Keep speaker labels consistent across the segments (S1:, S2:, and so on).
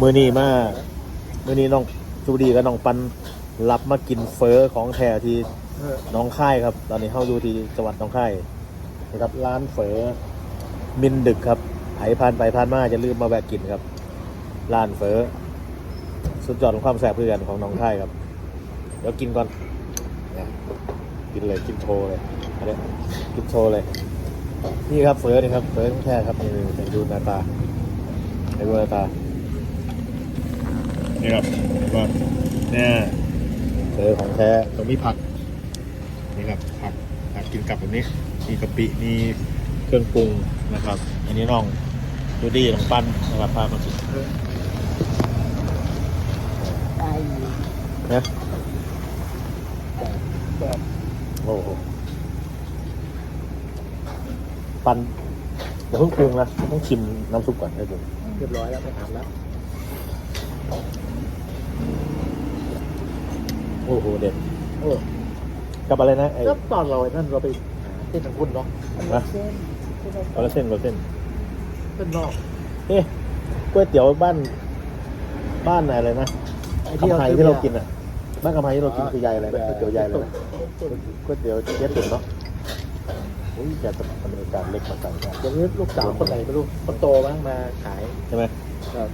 S1: มือนี้มามือนี้น้องจูดีกับน้องปันรับมากินเฟอของแท้ที่
S2: เออ
S1: หน้องค่ายครับ ตอนนี้เข้าอยู่ที่จังหวัดหน้องค่ายนะครับร้านเฟอมินดึกครับไผผ่านไปผ่านมาจะลืมมาแวะกินครับร้านเฟอสุดยอดของความแซ่บเพื่อนของหน้องค่ายครับเดี๋ยวกินก่อนนะกินเลยกินโชว์เลยอันนี้กินโชว์เลย นี่ครับเฟอนี่ครับเฟอของแท้ครับนี่ให้ดูหน้าตา ให้ดูหน้าตานี่ครับว่าเนี่ยเจอของแท้ตรงนี้ผักนี่ครับผักผักกินกับแบบนี้มีกะปิมีเครื่องปรุงนะครับ อันนี้น้องดูดี้น้องปั้นนะครับพามากิน
S2: เออ
S3: ตายอยู่
S1: นะ
S2: แบบ
S1: โอ้โหปั้นเดี๋ยวเพิ่งปรุงนะต้องชิมน้ำซุปก่อนให้ดู
S2: เรียบร้อยแล้วไม่ถามแล้ว
S1: โอ้โหเด็ด
S2: โอ้
S1: กับอะไรนะไอ้
S2: ก็ตอนเราไอ้นั่นเราไปหาเส้นทางพุ่นเนาะ
S3: อันนี้เส้นที่เรา
S1: เอาละเส้นเอาเส้น
S2: เส้นนอก
S1: เอ๊ะก๋วยเตี๋ยวบ้าน บ้านอะไรนะ
S2: ไอ้
S1: คำไทย
S2: ซื้อ
S1: ที่เรา
S2: นี่
S1: กินอะบ้านคำไทยที่เรากินคือยายอะไรนะก๋วยเตี๋ยวยายอะไรนะก๋วยเตี๋ยวเจ๊ตุ๋นเนาะ อุ้ยแกจะอเมริกาเล็กมาใส่ได้
S2: เดี๋ยวนี้ลูกสาวคนไหนไม่รู้คนโตมั้งมาขาย
S1: ใช่ไหม
S2: ครับ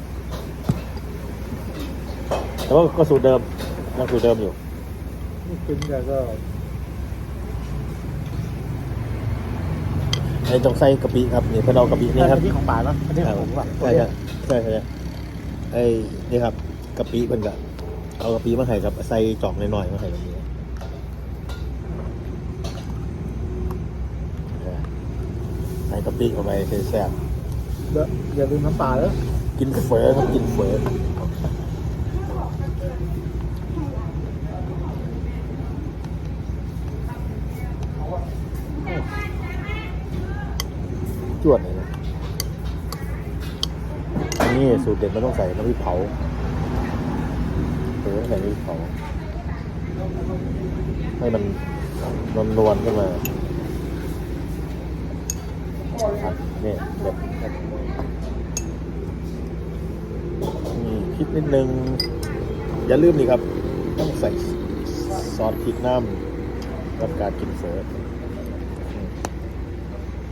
S1: แต่ว่าก็สูตรเดิมยังสูตรเดิมอยู่
S2: นี่กินกันก็
S1: ไอ้ตรงไส้กะปิครับนี่เพื่อนเอากะปินี่ครับ
S2: อันนี้ของป่าเนาะอันนี้ของผมว่ะ
S1: ใช่ใช่ใช่ใช่ใช่ไอ้นี่ครับกะปิเพิ่นก็เอากะปิมาให้ครับใส่จอกหน่อยๆมาให้แบบนี้ ใส่กะปิเข้าไปแซ่บ
S2: เดี๋ยวอย่าลืมน้ำปลาแล้ว
S1: ๆกินเฟอครับกินเฟอจวดเลยนะอันนี้สูตรเด็ดมันต้องใส่น้ำพริกเผาเออใส่น้ำพริกเผาให้มันนวลนวลๆขึ้นมา ครับนี่เด็ดนี่พริกนิดนึง อย่าลืมนี่ครับ ต้องใส่ซอสพริกน้ำกับการกินเฟออืม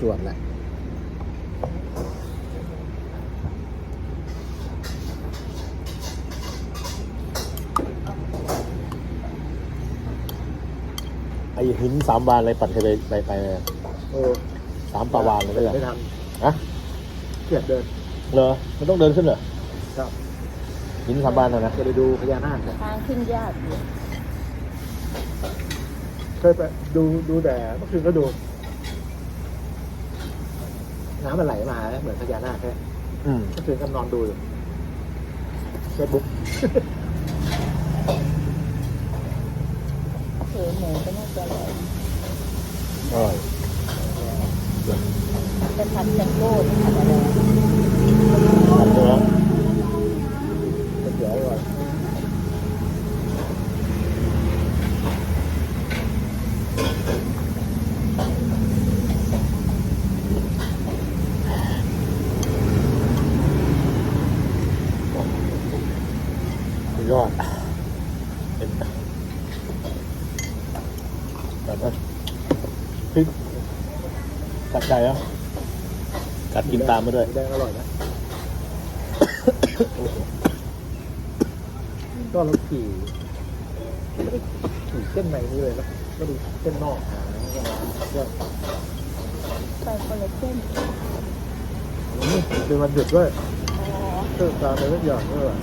S1: จวดแหละไอหินสามวานอะไรปั่นเคยไปไปไปไหม
S2: โอ้
S1: สามปลาวานเลยไม่ใช่
S2: ไม่ทัน
S1: ฮะ
S2: เกลียดเดิน
S1: เหรอมันต้องเดินขึ้นเหรอ
S2: ครับ
S1: หินสามวานนะนะ
S2: จะไปดูพญานาคเนี่ย
S3: ทางขึ้นยากอยู่
S2: เคยไปดูดูแต่เมื่อคืนก็ดู น้ำมันไหลมาเหมือนพญานาคแค่
S1: อืม
S2: เมื่อคืนก็นอนดูอยู่เฟซบุ๊ก
S3: เสือหมูก็น่าจะอร่อย
S1: อร่อย
S3: จะผัดแตงโก้จะผัดอะไร
S1: ทำเนื้อ
S2: เดี๋ยวก่อน
S1: สุดยอดเป็นแบบนั้นพริกกัดใจอะ กัดกินตามมาด้วย
S2: แดงอร่อยนะ ก็เราขี่ไม่ได้ขี่เส้นในนี้เลยแล้วก็ดูเส้นนอกหาก็
S3: ไปคนละเส้น
S2: นี่เป็นวันหยุดด้วย
S3: อ๋อ
S2: เติมตามไปทุกอย่างด้วยว่ะ